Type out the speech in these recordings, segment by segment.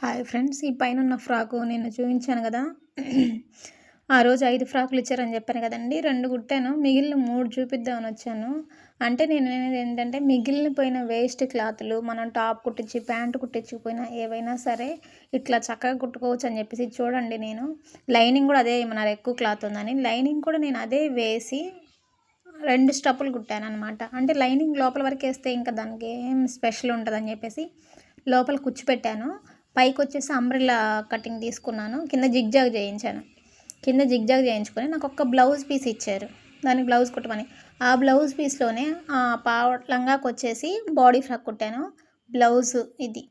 Hi friends ఈ పైన ఉన్న ఫ్రాకు నేను చూపించాను కదా. ఆ రోజు ఐదు ఫ్రాకులు ఇచ్చారని చెప్పాను కదండి రెండు కుట్టాను మిగిలిన మూడు చూపిద్దామని వచ్చాను. అంటే నేను అనేది ఏంటంటే మిగిలిన పోయిన వేస్ట్ క్లాత్లు మనం టాప్ కుట్టించి ప్యాంట్ కుట్టించిపోయినా ఏవైనా సరే ఇట్లా చక్కగా కుట్టుకోవచ్చు అని చెప్పేసి చూడండి నేను. లైనింగ్ కూడా అదే ఏమన్నారు ఎక్కువ క్లాత్ ఉందని. లైనింగ్ కూడా నేను అదే వేసి రెండు స్టప్పులు కుట్టాను అనమాట అంటే లైనింగ్ లోపల వరకు వేస్తే ఇంకా దానికి ఏం స్పెషల్ ఉంటుందని చెప్పేసి లోపల కుచ్చిపెట్టాను పైకి వచ్చేసి అంబ్రిల్లా కటింగ్ తీసుకున్నాను. కింద జిగ్జాగ్ చేయించాను. కింద జిగ్జాగ్ చేయించుకొని నాకు ఒక్క బ్లౌజ్ పీస్ ఇచ్చారు. దానికి బ్లౌజ్ కుట్టమని. ఆ బ్లౌజ్ పీస్లోనే ఆ పావ లంగాకి వచ్చేసి బాడీ ఫ్రాక్ కుట్టాను. బ్లౌజ్ ఇది.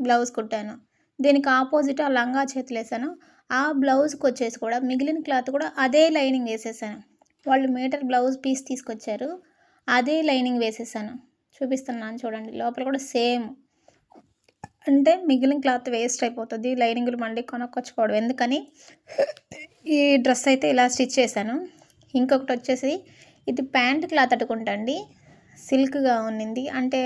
బ్లౌజ్ కుట్టాను. దీనికి ఆపోజిట్ ఆ లంగా చేతులు వేసాను. ఆ బ్లౌజ్కి వచ్చేసి కూడా మిగిలిన క్లాత్ కూడా అదే లైనింగ్ వేసేసాను. వాళ్ళు మీటర్ బ్లౌజ్ పీస్ తీసుకొచ్చారు. అదే లైనింగ్ వేసేసాను. చూపిస్తున్నాను చూడండి. లోపల కూడా సేమ్ అంటే మిగిలిన క్లాత్ వేస్ట్ అయిపోతుంది. లైనింగ్లు మళ్ళీ కొనుక్కొచ్చుకోవడం. ఎందుకని? ఈ డ్రెస్ అయితే ఇలా స్టిచ్ చేశాను. ఇంకొకటి వచ్చేసి ఇది ప్యాంట్ క్లాత్ అట్టుకుంటండి సిల్క్గా ఉన్నింది. అంటే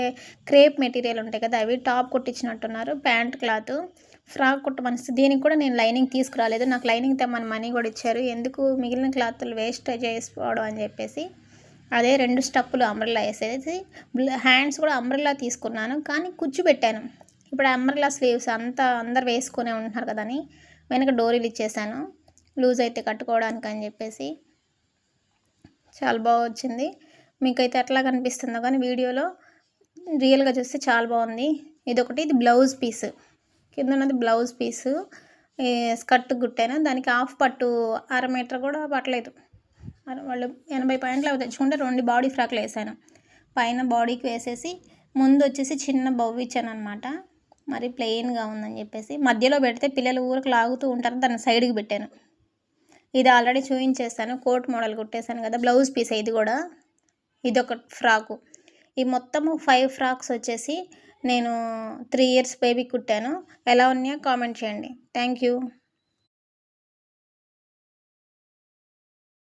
క్రేప్ మెటీరియల్ ఉంటాయి కదా అవి టాప్ కుట్టించినట్టున్నారు. ప్యాంట్ క్లాత్ ఫ్రాక్ కుట్టమని దీనికి కూడా నేను లైనింగ్ తీసుకురాలేదు. నాకు లైనింగ్ తెమ్మని మనీ కూడా ఇచ్చారు. ఎందుకు మిగిలిన క్లాత్లు వేస్ట్ చేసుకోవడం అని చెప్పేసి అదే రెండు స్టప్పులు అంబ్రెల్లా వేసేసి హ్యాండ్స్ కూడా అంబ్రెల్లా తీసుకున్నాను. కానీ కుచ్చు పెట్టాను. ఇప్పుడు అంబ్రెల్లా స్లీవ్స్ అంతా అందరు వేసుకునే ఉంటున్నారు కదా అని వెనక డోరీలు ఇచ్చేసాను. లూజ్ అయితే కట్టుకోవడానికి అని చెప్పేసి. చాలా బాగా వచ్చింది. మీకైతే ఎట్లా కనిపిస్తుందో కానీ వీడియోలో రియల్గా చూస్తే చాలా బాగుంది. ఇదొకటి ఇది బ్లౌజ్ పీస్. కింద ఉన్నది బ్లౌజ్ పీసు. స్కర్ట్ గుట్టాను? దానికి హాఫ్ పట్టు అర మీటర్ కూడా పట్టలేదు. వాళ్ళు ఎనభై పాయింట్లు అవి తెచ్చుకుంటే రెండు బాడీ ఫ్రాక్లు వేసాను. పైన బాడీకి వేసేసి ముందు వచ్చేసి చిన్న బొవ్వు ఇచ్చాను అనమాట మరి ప్లెయిన్గా ఉందని చెప్పేసి మధ్యలో పెడితే పిల్లలు ఊరికి లాగుతూ ఉంటారు దాన్ని సైడ్కి పెట్టాను. ఇది ఆల్రెడీ చూపించేస్తాను కోట్ మోడల్ కుట్టేశాను కదా బ్లౌజ్ పీస్ ఇది కూడా. ఇది ఒక ఫ్రాకు. ఈ మొత్తము ఫైవ్ ఫ్రాక్స్ వచ్చేసి నేను త్రీ ఇయర్స్ బేబీ కుట్టాను. ఎలా ఉన్నాయో కామెంట్ చేయండి. Thank you